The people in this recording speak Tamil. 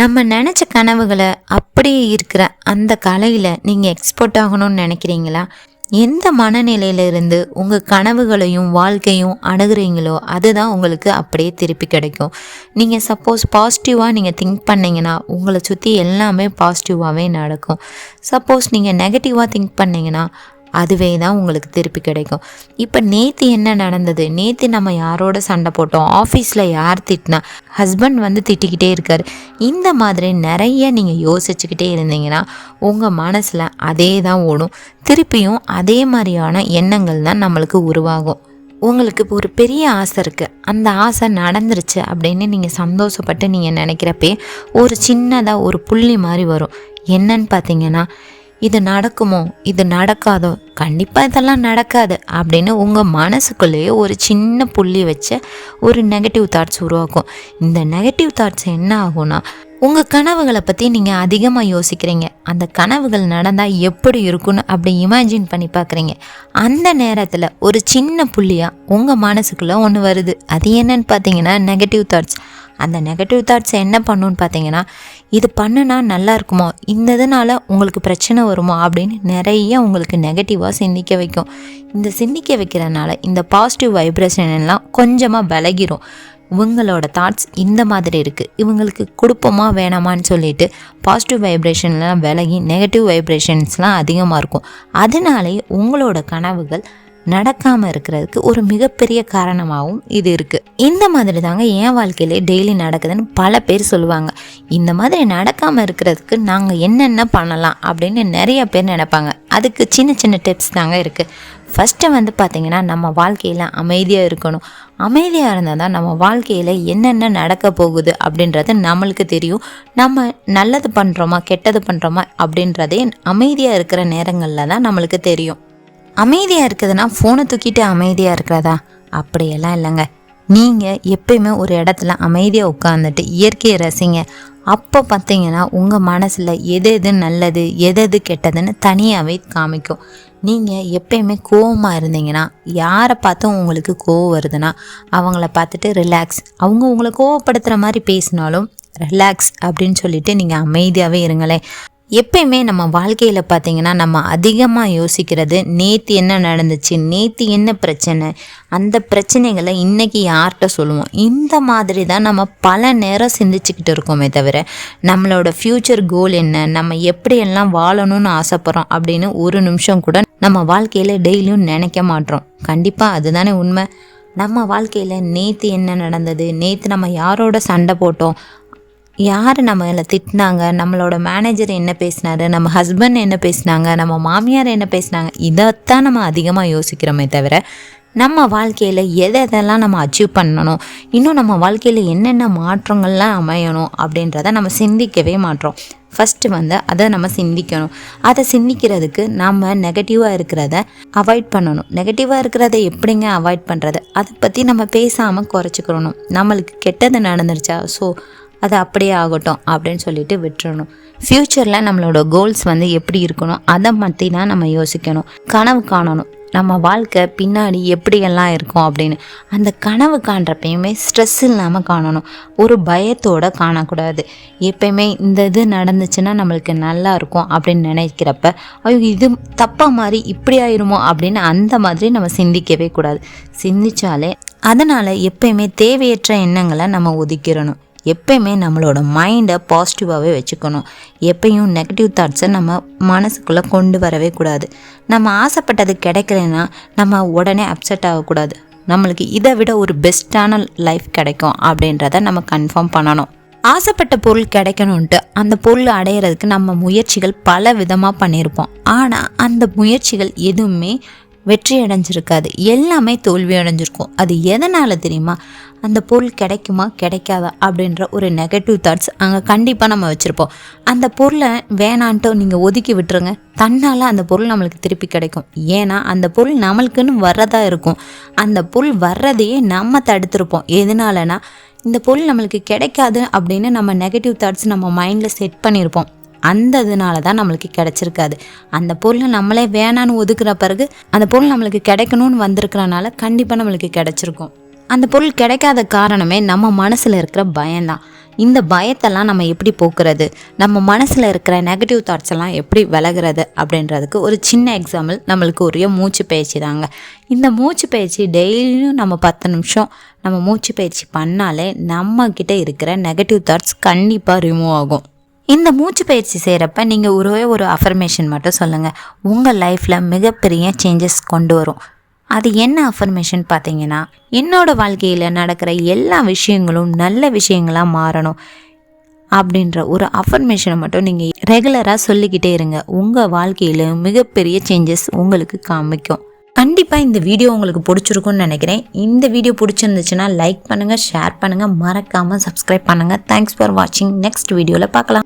நம்ம நினச்ச கனவுகளை அப்படியே இருக்கிற அந்த கலையில் நீங்கள் எக்ஸ்போர்ட் ஆகணும்னு நினைக்கிறீங்களா? எந்த மனநிலையிலிருந்து உங்கள் கனவுகளையும் வாழ்க்கையும் அணுகிறீங்களோ அதுதான் உங்களுக்கு அப்படியே திருப்பி கிடைக்கும். நீங்கள் சப்போஸ் பாசிட்டிவாக நீங்கள் திங்க் பண்ணிங்கன்னா உங்களை சுற்றி எல்லாமே பாசிட்டிவாகவே நடக்கும். சப்போஸ் நீங்கள் நெகட்டிவாக திங்க் பண்ணிங்கன்னா அதுவே தான் உங்களுக்கு திருப்பி கிடைக்கும். இப்போ நேற்று என்ன நடந்தது? நேற்று நம்ம யாரோட சண்டை போட்டோம்? ஆஃபீஸில் யார் திட்டினா? ஹஸ்பண்ட் வந்து திட்டிக்கிட்டே இருக்கார். இந்த மாதிரி நிறைய நீங்கள் யோசிச்சுக்கிட்டே இருந்தீங்கன்னா உங்கள் மனசில் அதே தான் ஓடும். திருப்பியும் அதே மாதிரியான எண்ணங்கள் தான் நம்மளுக்கு உருவாகும். உங்களுக்கு இப்போ ஒரு பெரிய ஆசை இருக்குது அந்த ஆசை நடந்துருச்சு அப்படின்னு நீங்கள் சந்தோஷப்பட்டு நீங்கள் நினைக்கிறப்பே ஒரு சின்னதாக ஒரு புள்ளி மாதிரி வரும். என்னன்னு பார்த்தீங்கன்னா இது நடக்குமோ? இது நடக்காதோ? கண்டிப்பாக இதெல்லாம் நடக்காது அப்படின்னு உங்கள் மனசுக்குள்ளேயே ஒரு சின்ன புள்ளி வச்ச ஒரு நெகட்டிவ் தாட்ஸ் உருவாக்கும். இந்த நெகட்டிவ் தாட்ஸ் என்ன ஆகும்னா உங்கள் கனவுகளை பற்றி நீங்கள் அதிகமாக யோசிக்கிறீங்க. அந்த கனவுகள் நடந்தால் எப்படி இருக்கும்னு அப்படி இமேஜின் பண்ணி பார்க்குறீங்க அந்த நேரத்தில் ஒரு சின்ன புள்ளியாக உங்கள் மனசுக்குள்ளே ஒன்று வருது. அது என்னன்னு பார்த்தீங்கன்னா நெகட்டிவ் தாட்ஸ் அந்த நெகட்டிவ் தாட்ஸ் என்ன பண்ணுன்னு பார்த்தீங்கன்னா இது பண்ணுனா நல்லா இருக்குமோ இந்த இதனால் உங்களுக்கு பிரச்சனை வருமோ அப்படின்னு நிறைய உங்களுக்கு நெகட்டிவாக சிந்திக்க வைக்கும். இந்த சிந்திக்க வைக்கிறதுனால இந்த பாசிட்டிவ் வைப்ரேஷன் எல்லாம் கொஞ்சமாக விலகிரும். இவங்களோட தாட்ஸ் இந்த மாதிரி இருக்குது இவங்களுக்கு கொடுப்போமா வேணாமான்னு சொல்லிட்டு பாசிட்டிவ் வைப்ரேஷன்லாம் விலகி நெகட்டிவ் வைப்ரேஷன்ஸ்லாம் அதிகமாக இருக்கும். அதனாலே உங்களோட கனவுகள் நடக்காமல் இருக்கிறதுக்கு ஒரு மிகப்பெரிய காரணமாகவும் இது இருக்குது இந்த மாதிரி தாங்க என் வாழ்க்கையிலே டெய்லி நடக்குதுன்னு பல பேர் சொல்லுவாங்க. இந்த மாதிரி நடக்காமல் இருக்கிறதுக்கு நாங்கள் என்னென்ன பண்ணலாம் அப்படின்னு நிறைய பேர் நினைப்பாங்க. அதுக்கு சின்ன சின்ன டிப்ஸ் தாங்க இருக்குது ஃபஸ்ட்டு வந்து பார்த்திங்கன்னா நம்ம வாழ்க்கையில் அமைதியாக இருக்கணும். அமைதியாக இருந்தால் தான் நம்ம வாழ்க்கையில் என்னென்ன நடக்க போகுது அப்படின்றது நம்மளுக்கு தெரியும். நம்ம நல்லது பண்ணுறோமா கெட்டது பண்ணுறோமா அப்படின்றதே அமைதியாக இருக்கிற நேரங்களில் தான் நம்மளுக்கு தெரியும். அமைதியாக இருக்குதுன்னா ஃபோனை தூக்கிட்டு அமைதியாக இருக்கிறதா? அப்படியெல்லாம் இல்லைங்க. நீங்கள் எப்பயுமே ஒரு இடத்துல அமைதியாக உட்காந்துட்டு இயற்கையை ரசிங்க. அப்போ பார்த்தீங்கன்னா உங்கள் மனசில் எது எது நல்லது எது எது கெட்டதுன்னு தனியாகவே காமிக்கும். நீங்கள் எப்பயுமே கோவமாக இருந்தீங்கன்னா யாரை பார்த்தும் உங்களுக்கு கோவம் வருதுன்னா அவங்கள பார்த்துட்டு ரிலாக்ஸ் அவங்க உங்களை கோவப்படுத்துகிற மாதிரி பேசினாலும் ரிலாக்ஸ் அப்படின்னு சொல்லிட்டு நீங்கள் அமைதியாகவே இருங்களேன். எப்பயுமே நம்ம வாழ்க்கையில் பார்த்திங்கன்னா நம்ம அதிகமாக யோசிக்கிறது நேற்று என்ன நடந்துச்சு நேற்று என்ன பிரச்சனை அந்த பிரச்சனைகளை இன்றைக்கி யார்கிட்ட சொல்லுவோம்? இந்த மாதிரி தான் நம்ம பல நேரம் சிந்திச்சுக்கிட்டு இருக்கோமே தவிர நம்மளோட ஃப்யூச்சர் கோல் என்ன நம்ம எப்படியெல்லாம் வாழணும்னு ஆசைப்பட்றோம் அப்படின்னு ஒரு நிமிஷம் கூட நம்ம வாழ்க்கையில் டெய்லியும் நினைக்க மாட்டோம். கண்டிப்பாக அதுதானே உண்மை. நம்ம வாழ்க்கையில் நேற்று என்ன நடந்தது நேற்று நம்ம யாரோட சண்டை போட்டோம் யார் நம்மளை திட்டினாங்க? நம்மளோட மேனேஜர் என்ன பேசினாரு? நம்ம ஹஸ்பண்ட் என்ன பேசினாங்க? நம்ம மாமியார் என்ன பேசினாங்க? இதைத்தான் நம்ம அதிகமாக யோசிக்கிறோமே தவிர நம்ம வாழ்க்கையில் எதை எதெல்லாம் நம்ம அச்சீவ் பண்ணணும்? இன்னும் நம்ம வாழ்க்கையில் என்னென்ன மாற்றங்கள்லாம் அமையணும் அப்படின்றத நம்ம சிந்திக்கவே மாட்டோம். ஃபஸ்ட்டு வந்து அதை நம்ம சிந்திக்கணும். அதை சிந்திக்கிறதுக்கு நம்ம நெகட்டிவாக இருக்கிறத அவாய்ட் பண்ணணும். நெகட்டிவாக இருக்கிறத எப்படிங்க அவாய்ட் பண்ணுறது அதை பற்றி நம்ம பேசாமல் குறைச்சிக்கிறணும் நம்மளுக்கு கெட்டது நடந்துருச்சா? ஸோ அது அப்படியே ஆகட்டும் அப்படின்னு சொல்லிட்டு விட்டுறணும். ஃப்யூச்சரில் நம்மளோட கோல்ஸ் வந்து எப்படி இருக்கணும் அதை பற்றி தான் நம்ம யோசிக்கணும். கனவு காணணும். நம்ம வாழ்க்கை பின்னாடி எப்படியெல்லாம் இருக்கும் அப்படின்னு. அந்த கனவு காண்றப்பயுமே ஸ்ட்ரெஸ் இல்லாமல் காணணும். ஒரு பயத்தோடு காணக்கூடாது. எப்பயுமே இந்த இது நடந்துச்சுன்னா நம்மளுக்கு நல்லா இருக்கும் அப்படின்னு நினைக்கிறப்ப ஐயோ இது தப்பாக மாதிரி இப்படி ஆயிருமோ? அப்படின்னு அந்த மாதிரி நம்ம சிந்திக்கவே கூடாது. சிந்திச்சாலே அதனால் எப்பயுமே தேவையற்ற எண்ணங்களை நம்ம ஒதுக்கிடணும். எப்பயுமே நம்மளோட மைண்டை பாசிட்டிவாகவே வச்சுக்கணும். எப்பயும் நெகட்டிவ் தாட்ஸை நம்ம மனசுக்குள்ளே கொண்டு வரவே கூடாது. நம்ம ஆசைப்பட்டது கிடைக்கலன்னா நம்ம உடனே அப்செட் ஆகக்கூடாது. நம்மளுக்கு இதை விட ஒரு பெஸ்ட்டான லைஃப் கிடைக்கும் அப்படின்றத நம்ம கன்ஃபார்ம் பண்ணணும். ஆசைப்பட்ட பொருள் கிடைக்கணுன்ட்டு அந்த பொருள் அடையிறதுக்கு நம்ம முயற்சிகள் பல விதமாக பண்ணியிருப்போம். ஆனால் அந்த முயற்சிகள் எதுவுமே வெற்றி அடைஞ்சிருக்காது. எல்லாமே தோல்வி அடைஞ்சிருக்கும். அது எதனால் தெரியுமா? அந்த பொருள் கிடைக்குமா? கிடைக்காதா? அப்படின்ற ஒரு நெகட்டிவ் தாட்ஸ் அங்கே கண்டிப்பாக நம்ம வச்சுருப்போம். அந்த பொருளை வேணான்ட்டு நீங்கள் ஒதுக்கி விட்டுருங்க. தன்னால் அந்த பொருள் நம்மளுக்கு திருப்பி கிடைக்கும். ஏன்னா அந்த பொருள் நம்மளுக்குன்னு வர்றதா இருக்கும். அந்த பொருள் வர்றதையே நம்ம தடுத்திருப்போம். எதனாலனா இந்த பொருள் நம்மளுக்கு கிடைக்காது அப்படின்னு நம்ம நெகட்டிவ் தாட்ஸ் நம்ம மைண்டில் செட் பண்ணியிருப்போம் அந்த இதனால தான் நம்மளுக்கு கிடைச்சிருக்காது. அந்த பொருளை நம்மளே வேணான்னு ஒதுக்குற பிறகு அந்த பொருள் நம்மளுக்கு கிடைக்கணும்னு வந்திருக்கிறனால கண்டிப்பாக நம்மளுக்கு கிடைச்சிருக்கும். அந்த பொருள் கிடைக்காத காரணமே நம்ம மனசில் இருக்கிற பயம்தான். இந்த பயத்தெல்லாம் நம்ம எப்படி போக்குறது? நம்ம மனசில் இருக்கிற நெகட்டிவ் தாட்ஸ் எல்லாம் எப்படி விலகிறது அப்படின்றதுக்கு ஒரு சின்ன எக்ஸாம்பிள் நம்மளுக்கு ஒரே மூச்சு பயிற்சி தாங்க. இந்த மூச்சு பயிற்சி டெய்லியும் நம்ம பத்து நிமிஷம் நம்ம மூச்சு பயிற்சி பண்ணாலே நம்மக்கிட்ட இருக்கிற நெகட்டிவ் தாட்ஸ் கண்டிப்பாக ரிமூவ் ஆகும். இந்த மூச்சு பயிற்சி செய்கிறப்ப நீங்கள் ஒரே ஒரு அஃபர்மேஷன் மட்டும் சொல்லுங்கள் உங்கள் லைஃப்பில் மிகப்பெரிய சேஞ்சஸ் கொண்டு வரும். அது என்ன அஃபர்மேஷன் பார்த்தீங்கன்னா என்னோட வாழ்க்கையில் நடக்கிற எல்லா விஷயங்களும் நல்ல விஷயங்களாக மாறணும் அப்படின்ற ஒரு அஃபர்மேஷனை மட்டும் நீங்கள் ரெகுலராக சொல்லிக்கிட்டே இருங்க. உங்கள் வாழ்க்கையில் மிகப்பெரிய சேஞ்சஸ் உங்களுக்கு காமிக்கும். கண்டிப்பாக இந்த வீடியோ உங்களுக்கு பிடிச்சிருக்கும்னு நினைக்கிறேன். இந்த வீடியோ பிடிச்சிருந்துச்சுன்னா லைக் பண்ணுங்கள் ஷேர் பண்ணுங்கள் மறக்காமல் சப்ஸ்கிரைப் பண்ணுங்கள் தேங்க்ஸ் ஃபார் வாட்சிங் நெக்ஸ்ட் வீடியோவில் பார்க்கலாம்.